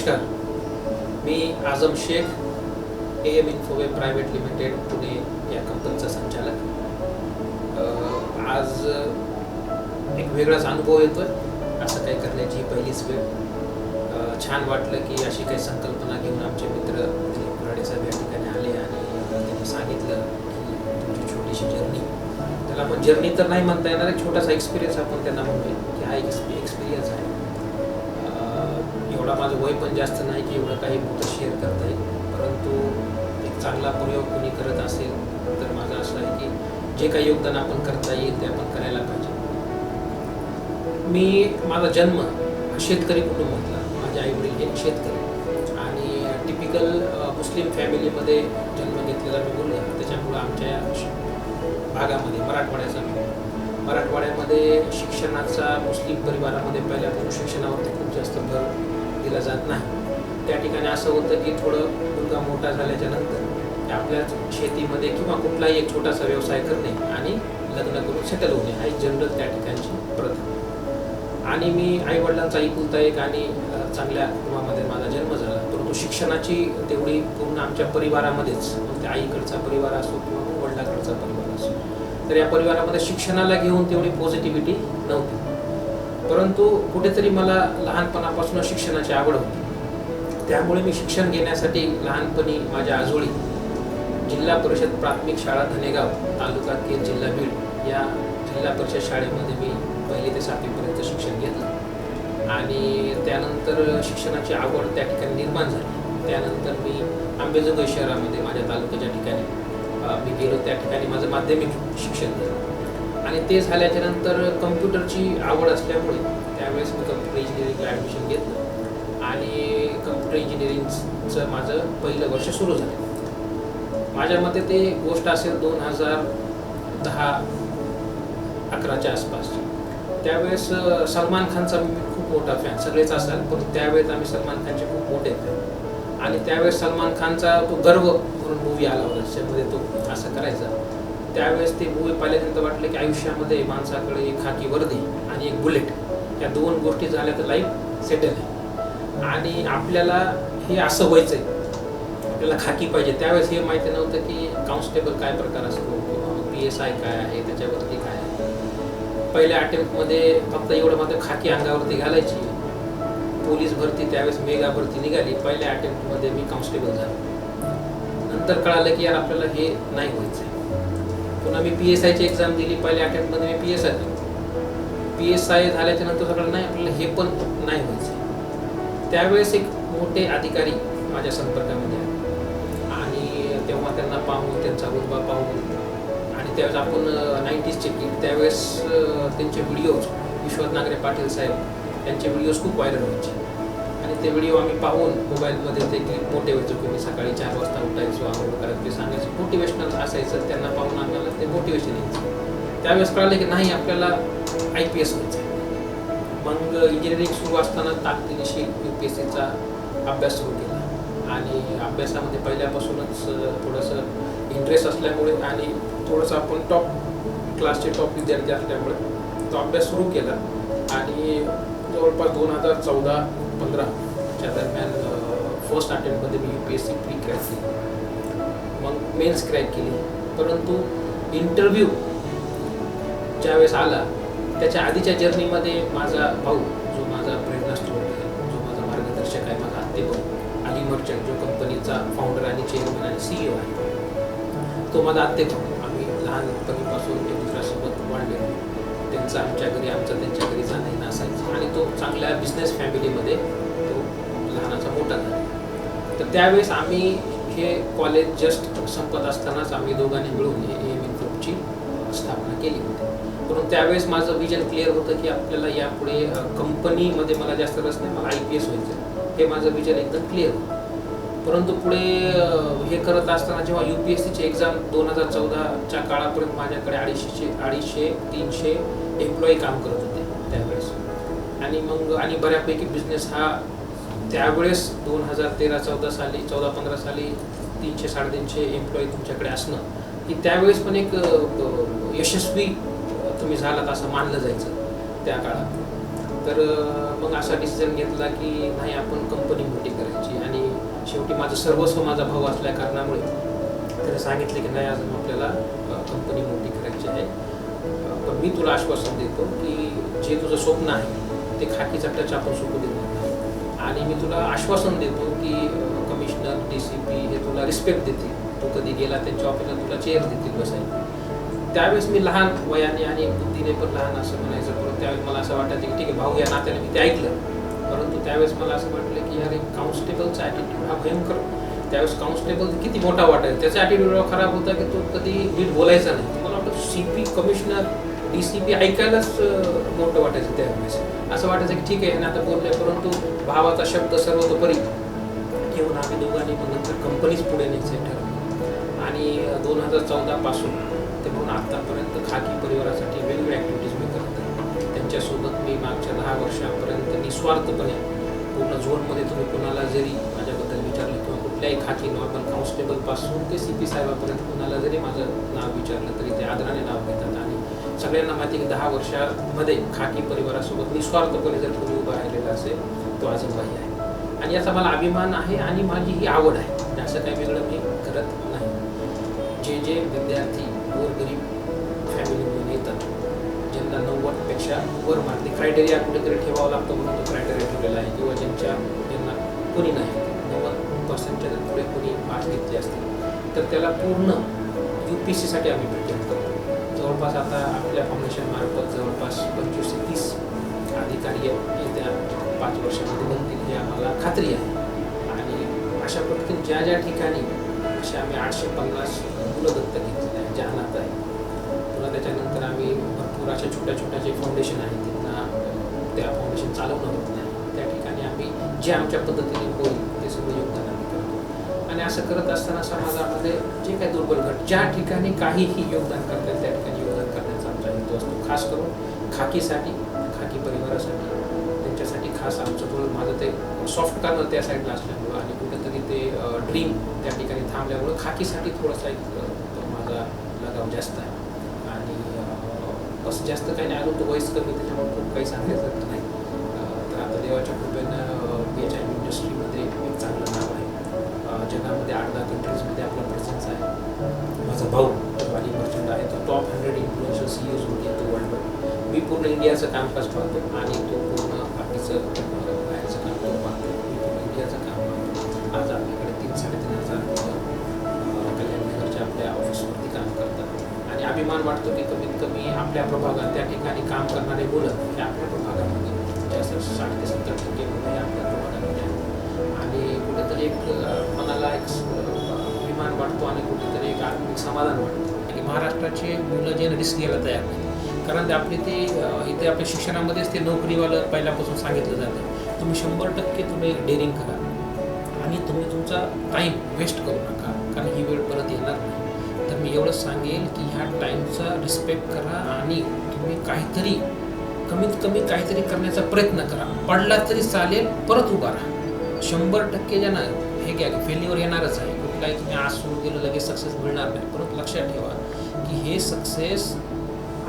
नमस्कार. मी Azam Shaikh A M Infoway private limited Pune या कंपनीचा संचालक. आज एक वेगळाच अनुभव येतोय असं काही करण्याची ही पहिलीच वेळ. छान वाटलं की अशी काही संकल्पना घेऊन आमचे मित्र दिलीप कुराडे साहेब या ठिकाणी आले आणि त्यांनी सांगितलं की तुमची छोटीशी जर्नी त्याला आपण जर्नी तर नाही म्हणता येणार एक छोटासा एक्सपिरियन्स आपण त्यांना म्हणूया की हा एक एक्सपिरियन्स आहे. एवढा माझं वय पण जास्त नाही की एवढं काही मोठं शेअर करता येईल परंतु एक चांगला प्रयोग कोणी करत असेल तर माझं असं आहे की जे काही योगदान आपण करता येईल ते आपण करायला पाहिजे. मी माझा जन्म शेतकरी कुटुंबातला. माझे आई वडील हे शेतकरी. आणि टिपिकल मुस्लिम फॅमिलीमध्ये जन्म घेतलेला मी मुलगा. त्याच्यामुळं आमच्या या भागामध्ये मराठवाड्याचा मी मराठवाड्यामध्ये शिक्षणाचा मुस्लिम परिवारामध्ये पहिल्यापासून शिक्षणावरती खूप जास्त भर दिला जात नाही. त्या ठिकाणी असं होतं की थोडं मुलगा मोठा झाल्याच्यानंतर आपल्या शेतीमध्ये किंवा कुठलाही एक छोटासा व्यवसाय करणे आणि लग्न करून सेटल होणे हा एक जनरल त्या ठिकाणची प्रथा. आणि मी आई वडिलांचा एकुलता एक आणि चांगल्या कुटुंबामध्ये माझा जन्म झाला. परंतु शिक्षणाची तेवढी पूर्ण आमच्या परिवारामध्येच मग त्या आईकडचा परिवार असो किंवा वडिलाकडचा परिवार असो तर या परिवारामध्ये शिक्षणाला घेऊन तेवढी पॉझिटिव्हिटी नव्हती. परंतु कुठेतरी मला लहानपणापासून शिक्षणाची आवड होती. त्यामुळे मी शिक्षण घेण्यासाठी लहानपणी माझ्या आजोळी जिल्हा परिषद प्राथमिक शाळा धनेगाव तालुका केर जिल्हा बीड या जिल्हा परिषद शाळेमध्ये मी पहिली ते सातवीपर्यंत शिक्षण घेतलं. आणि त्यानंतर शिक्षणाची आवड त्या ठिकाणी निर्माण झाली. त्यानंतर मी आंबेजोगाई शहरामध्ये माझ्या तालुक्याच्या ठिकाणी मी गेलो. त्या ठिकाणी माझं माध्यमिक शिक्षण झालं. आणि ते झाल्याच्यानंतर कम्प्युटरची आवड असल्यामुळे त्यावेळेस मी कम्प्युटर इंजिनिअरिंगला ॲडमिशन घेतलं. आणि कम्प्युटर इंजिनिअरिंगचं माझं पहिलं वर्ष सुरू झालं. माझ्या मते ते गोष्ट असेल दोन हजार दहा अकराच्या आसपास त्यावेळेस सलमान खानचा मी खूप मोठा फॅन सगळेच असाल पण त्यावेळेस आम्ही सलमान खानचे खूप मोठे फॅन आणि त्यावेळेस सलमान खानचा तो गर्व म्हणून मूवी आला होता त्याच्यामध्ये तो असं करायचा. त्यावेळेस ते मूवी पाहिल्यानंतर वाटलं की आयुष्यामध्ये माणसाकडे एक खाकी वर्दी आणि एक बुलेट या दोन गोष्टी झाल्या तर लाईफ सेटल आहे. आणि आपल्याला हे असं व्हायचं आहे आपल्याला खाकी पाहिजे. त्यावेळेस हे माहिती नव्हतं की कॉन्स्टेबल काय प्रकार असतो किंवा पी एस आय काय आहे त्याच्यावरती काय आहे. पहिल्या अटेम्प्टमध्ये फक्त एवढं मात्र खाकी अंगावरती घालायची. पोलीस भरती त्यावेळेस मेगा भरती निघाली. पहिल्या अटेम्प्टमध्ये मी कॉन्स्टेबल झालो. नंतर कळालं की यार आपल्याला हे नाही व्हायचं आहे पुन्हा मी पी एस आयची एक्झाम दिली पहिल्या अटेम्प्टमध्ये मी पी एस आय झालो पी एस आय झाल्याच्यानंतर सगळं नाही आपल्याला हे पण नाही व्हायचं. त्यावेळेस एक मोठे अधिकारी माझ्या संपर्कामध्ये आले. आणि तेव्हा त्यांना पाहून त्यांचा रुतबा पाहून आणि त्यावेळेस आपण नाईन्टीजचे की त्यावेळेस त्यांचे व्हिडिओज विश्वनागरे पाटील साहेब त्यांचे व्हिडिओज खूप व्हायरल व्हायचे. आणि ते व्हिडिओ आम्ही पाहून मोबाईलमध्ये ते क्लिप मोठे व्हायचो की मी सकाळी चार वाजता उठायचो आंघोळ करत ते सांगायचं. मोटिवेशनल असायचं त्यांना पाहून आम्हाला ते मोटिवेशन यायचं. त्यावेळेस कळालं की नाही आपल्याला आय पी एस व्हायचं मग इंजिनिअरिंग सुरू असताना ताकदीनिशी यू पी एस सीचा अभ्यास सुरू केला. आणि अभ्यासामध्ये पहिल्यापासूनच थोडंसं इंटरेस्ट असल्यामुळे आणि थोडंसं आपण टॉप क्लासचे टॉप विद्यार्थी असल्यामुळे तो अभ्यास सुरू केला. आणि जवळपास दोन हजार चौदा पंधराच्या दरम्यान फर्स्ट अटेम्प्टमध्ये मी U P S C pre crack केली. मग मेन्स क्रॅक केली. परंतु इंटरव्ह्यू ज्यावेळेस आला त्याच्या आधीच्या जर्नीमध्ये माझा भाऊ जो माझा प्रेरणास्त्रोत आहे जो माझा मार्गदर्शक आहे माझा आत्ते भाऊ अली मर्चंट जो कंपनीचा फाउंडर आणि चेअरमन आणि सीईओ आहे तो माझा आत्ते भाऊ. आम्ही लहानपणीपासून एक दुसऱ्यासोबत वाढलेलो. त्यांचं आमच्या घरी आमचं त्यांच्या घरी जाणं येणं असायचं. आणि तो चांगल्या बिझनेस फॅमिलीमध्ये तो लहानाचा मोठा झाला. तर त्यावेळेस आम्ही हे कॉलेज जस्ट संपत असतानाच आम्ही दोघांनी मिळून हे एम ग्रुपची स्थापना केली होती. परंतु त्यावेळेस माझं विजन क्लिअर होतं की आपल्याला यापुढे कंपनीमध्ये मला जास्त रस नाही मला आय पी एस व्हायचं हे माझं विजन एकदम क्लिअर होतं. परंतु पुढे हे करत असताना जेव्हा यू पी एस सीची एक्झाम दोन हजार चौदाच्या काळापर्यंत माझ्याकडे अडीचशे अडीचशे तीनशे एम्प्लॉई काम करत होते त्यावेळेस. आणि मग आणि बऱ्यापैकी बिझनेस हा त्यावेळेस दोन हजार तेरा चौदा साली चौदा पंधरा साली तीनशे साडेतीनशे एम्प्लॉई तुमच्याकडे असणं की त्यावेळेस पण एक यशस्वी तुम्ही झालात असं मानलं जायचं त्या काळात. तर मग असा डिसिजन घेतला की नाही आपण कंपनी मोठी करायची. आणि शेवटी माझं सर्वस्व माझा भाऊ असल्या कारणामुळे त्याने सांगितले की नाही अजून आपल्याला कंपनी मोठी करायची आहे. पण मी तुला आश्वासन देतो की जे तुझं स्वप्न आहे ते खाकी टच आपण सोपू देणार आणि मी तुला आश्वासन देतो की कमिशनर डी सी पी हे तुला रिस्पेक्ट देतील. तू कधी गेला त्यांच्या ऑफिसला तुला चेअर देतील बसायला. त्यावेळेस मी लहान वयाने आणि बुद्धीने पण लहान असं म्हणायचं परंतु त्यावेळेस मला असं वाटायचं की ठीक आहे भाऊ या नात्याने मी ते ऐकलं. परंतु त्यावेळेस मला असं वाटलं की अरे काउन्स्टेबलचा कॉन्स्टेबलचा ॲटिट्यूड हा भयंकर. त्यावेळेस कॉन्स्टेबल किती मोठा वाटायचा त्याचा ॲटिट्यूड खराब होता की तो कधी नीट बोलायचा नाही. मला वाटतं C P commissioner D C P ऐकायलाच मोठं वाटायचं त्यावेळेस. असं वाटायचं की ठीक आहे ना आता बोलले परंतु भावाचा शब्द सर्वतोपरी घेऊन आम्ही दोघांनी मग नंतर कंपनीच पुढे न्यायचं ठरवलं. आणि दोन हजार चौदापासून ते म्हणून आत्तापर्यंत खाकी परिवारासाठी वेगवेगळ्या ॲक्टिव्हिटीज मी मी मागच्या दहा वर्षापर्यंत निस्वार्थपणे पूर्ण झोनमध्ये तुम्ही कोणाला जरी माझ्याबद्दल विचारलं किंवा कुठल्याही खाती नॉर्मल कॉन्स्टेबलपासून ते सी पी साहेबापर्यंत कोणाला जरी माझं नाव विचारलं तरी ते आदराने नाव घेतात. आणि सगळ्यांना माहिती की दहा वर्षामध्ये खाकी परिवारासोबत निस्वार्थपणे जर कोणी उभा राहिलेला असेल तो आजमबाई आहे. आणि याचा मला अभिमान आहे आणि माझी ही आवड आहे. असं काही वेगळं मी करत नाही. जे जे विद्यार्थी गोरगरीब नव्वदपेक्षा वर मारते क्रायटेरिया कुठेतरी ठेवावं लागतो म्हणून तो क्रायटेरिया ठेवलेला आहे. किंवा ज्यांच्या ज्यांना कोणी नाही नव्वद पर्सेंटच्या जर पुढे कोणी मार्क्स घेतले असतील तर त्याला पूर्ण यू पी सीसाठी आम्ही प्रिपेअर करतो जवळपास आता आपल्या फाउंडेशन मार्फत जवळपास पंचवीस ते तीस अधिकारी येत्या पाच वर्षामध्ये बनतील ही आम्हाला खात्री आहे. आणि अशा पद्धतीने ज्या ज्या ठिकाणी असे आम्ही आठशे पन्नास मुलं दत्तक घेतलेले आहेत ज्या अनाथ आहे पुन्हा त्याच्यानंतर आम्ही अशा छोट्या छोट्या जे फाउंडेशन आहेत त्यांना त्या फाउंडेशन चालवणं होत नाही. त्या ठिकाणी आम्ही जे आमच्या पद्धतीने होईल ते सगळं योगदान आम्ही करतो. आणि असं करत असताना समाजामध्ये जे काही दुर्बल घट ज्या ठिकाणी काहीही योगदान करता येईल त्या ठिकाणी योगदान करण्याचा आमचा हेतू असतो. खास करून खाकीसाठी खाकी परिवारासाठी त्यांच्यासाठी खास आमचं थोडं माझं ते सॉफ्ट कॉर्नर त्या साईडला असल्यामुळं आणि कुठेतरी ते ड्रीम त्या ठिकाणी थांबल्यामुळं खाकीसाठी थोडासा एक माझा लगाव जास्त आहे. असं जास्त काही नाही. आलो तो वयस्कर मी त्याच्यामुळे खूप काही सांगायचं नाही. तर आता देवाच्या कृपेनं बी एच आय इंडस्ट्रीमध्ये एक चांगलं नाव आहे. जगामध्ये आठ दहा कंट्रीजमध्ये आपला प्रेझेन्स आहे. माझा भाऊ वाली मर्चंट आहे. तो टॉप हंड्रेड इन्फ्लुएन्शियल सी एज होते तो वर्ल्डवर मी पूर्ण इंडियाचं कामकाज पाहतो आणि तो पूर्ण बाकीचं बाहेरचं काम पाहतो अभिमान वाटतो की कमीत कमी आपल्या प्रभागात त्या ठिकाणी काम करणारे मुलं हे आपल्या प्रभागामध्ये म्हणजे जास्त साठ ते सत्तर टक्के मुलं हे आपल्या प्रभागामध्ये आहेत. आणि कुठेतरी एक मनाला एक अभिमान वाटतो आणि कुठेतरी एक आत्मिक समाधान वाटतं. आणि महाराष्ट्राचे मुलं जे रिस्क घ्यायला तयार नाही कारण ते आपले ते इथे आपल्या शिक्षणामध्येच ते नोकरीवालं पहिल्यापासून सांगितलं जातं. तुम्ही शंभर टक्के तुम्ही डेअरिंग करा. आणि तुम्ही तुमचा टाईम वेस्ट करू नका. कारण ही वेळ परत येणार नाही. मी एवढं सांगेल की ह्या टाईमचा रिस्पेक्ट करा आणि तुम्ही काहीतरी कमीत कमी काहीतरी करण्याचा प्रयत्न करा. पडला तरी चालेल परत उभा राहा. शंभर टक्के ज्यांना हे घ्या फेल्युअर येणारच आहे. कुठलाही तुम्ही आज सुरू केलं लगेच सक्सेस मिळणार नाही. परत लक्षात ठेवा की हे सक्सेस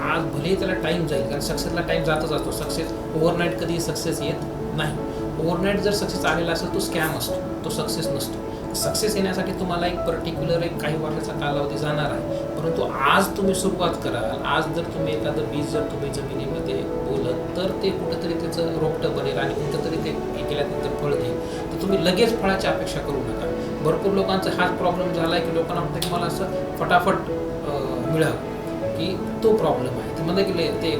आज भलेही त्याला टाईम जाईल कारण सक्सेसला टाईम जातच असतो. सक्सेस ओव्हरनाईट कधी सक्सेस येत नाही. ओव्हरनाईट जर सक्सेस आलेला असेल तो स्कॅम असतो. तो सक्सेस नसतो. सक्सेस येण्यासाठी तुम्हाला एक पर्टिक्युलर एक काही वर्षाचा कालावधी जाणार आहे. परंतु आज तुम्ही सुरुवात कराल आज जर तुम्ही एखादं बीज जर तुम्ही जमिनीमध्ये बोलत तर ते कुठंतरी त्याचं रोपटं बनेल आणि कुठंतरी ते हे केल्यानंतर फळ देईल तर तुम्ही लगेच फळाची अपेक्षा करू नका. भरपूर लोकांचा हाच प्रॉब्लेम झाला आहे की लोकांना वाटतं की मला असं फटाफट मिळावं की तो प्रॉब्लेम आहे. ते म्हणलं की ते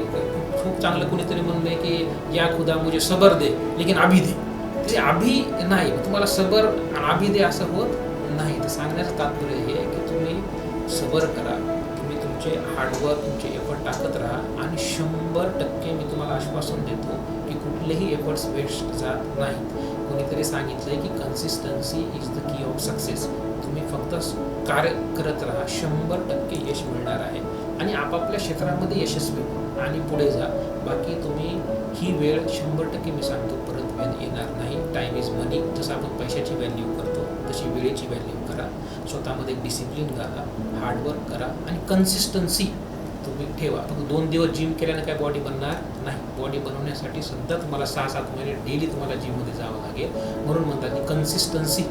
खूप चांगलं कुणीतरी म्हणलं की या खुदा मुझे सबर दे लेकिन अभी दे. ते आभी नाही. तुम्हाला सबर आभी दे असं होत नाही. तर सांगण्याचं तात्पर्य हे आहे की तुम्ही सबर करा. तुम्ही तुमचे हार्डवर्क तुमचे एफर्ट टाकत राहा आणि शंभर टक्के मी तुम्हाला आश्वासन देतो की कुठलेही एफर्ट्स वेस्ट जात नाहीत. कोणीतरी सांगितलंय की consistency is the key of success तुम्ही फक्त कार्य करत राहा. शंभर टक्के यश मिळणार आहे. आणि आपापल्या क्षेत्रामध्ये यशस्वी व्हा आणि पुढे जा. बाकी तुम्ही ही वेळ शंभर टक्के मी सांगतो परत वेळ येणार नाही. टाईम इज मनी जसं आपण पैशाची व्हॅल्यू करतो तशी वेळेची व्हॅल्यू करा. स्वतःमध्ये डिसिप्लिन घाला हार्डवर्क करा आणि कन्सिस्टन्सी तुम्ही ठेवा. फक्त दोन दिवस जिम केल्यानं काय बॉडी बनणार नाही. बॉडी बनवण्यासाठी सुद्धा तुम्हाला सहा सात महिने डेली तुम्हाला जिममध्ये जावं लागेल. म्हणून म्हणतात की कन्सिस्टन्सी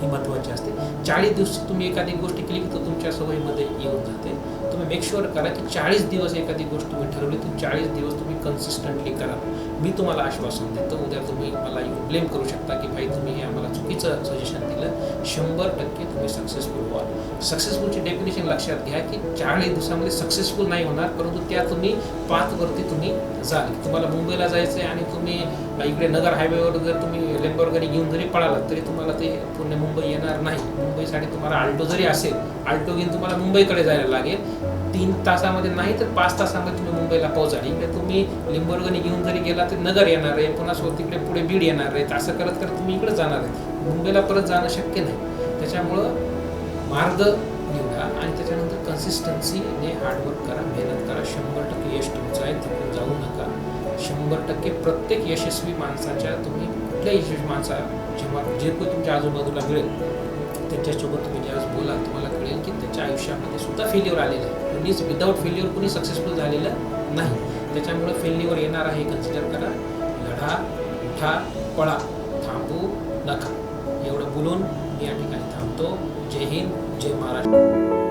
ही महत्त्वाची असते. चाळीस दिवस तुम्ही एखादी गोष्ट केली की तर तुमच्या सवयीमध्ये येऊन जाते. तुम्ही मेक शुअर करा की चाळीस दिवस एखादी गोष्ट तुम्ही ठरवली तर चाळीस दिवस तुम्ही कन्सिस्टंटली करा. मी तुम्हाला आश्वासन देतो उद्या तुम्ही मला ब्लेम करू शकता की भाई तुम्ही हे आम्हाला चुकीचं सजेशन दिलं. शंभर टक्के तुम्ही सक्सेसफुल व्हाल. सक्सेसफुलची डेफिनेशन लक्षात घ्या की चाळीस दिवसामध्ये सक्सेसफुल नाही होणार परंतु त्या तुम्ही पाथवरती तुम्ही जाल. तुम्हाला मुंबईला जायचं आहे आणि तुम्ही इकडे नगर हायवेवर जर तुम्ही लेंबॉर्गनी घेऊन जरी पळालात तरी तुम्हाला ते पुणे मुंबई येणार नाही. मुंबईसाठी तुम्हाला आल्टो जरी असेल आल्टो घेऊन तुम्हाला मुंबईकडे जायला लागेल. तीन तासामध्ये नाही तर पाच तासामध्ये तुम्ही मुंबईला पोहोचाल. इकडे तुम्ही लिंबोर्गनी घेऊन जरी गेला तर नगर येणार आहे पुन्हा स्वतः तिकडे पुढे बीड येणार आहे असं करत करत तुम्ही इकडे जाणार आहे मुंबईला परत जाणं शक्य नाही. त्याच्यामुळं मार्ग निवडा आणि त्याच्यानंतर कन्सिस्टन्सीने हार्डवर्क करा मेहनत करा. शंभर टक्के यश तुमचं आहे तिकडून जाऊ नका. शंभर टक्के प्रत्येक यशस्वी माणसाच्या तुम्ही कुठल्या यशस्वी माणसा जेव्हा जे कोणी तुमच्या आजूबाजूला मिळेल त्याच्यासोबत तुम्ही ज्यावेळेस बोला तुम्हाला कळेल की त्याच्या आयुष्यामध्ये सुद्धा फेल्युअर आलेलं आहे. कुणीच विदाऊट फेल्युअर कुणी सक्सेसफुल झालेलं नाही. त्याच्यामुळे फेल्युअर येणार आहे कन्सिडर करा. लढा उठा पळा. थांबू नका. एवढं बोलून मी या ठिकाणी थांबतो. जय हिंद जय महाराष्ट्र.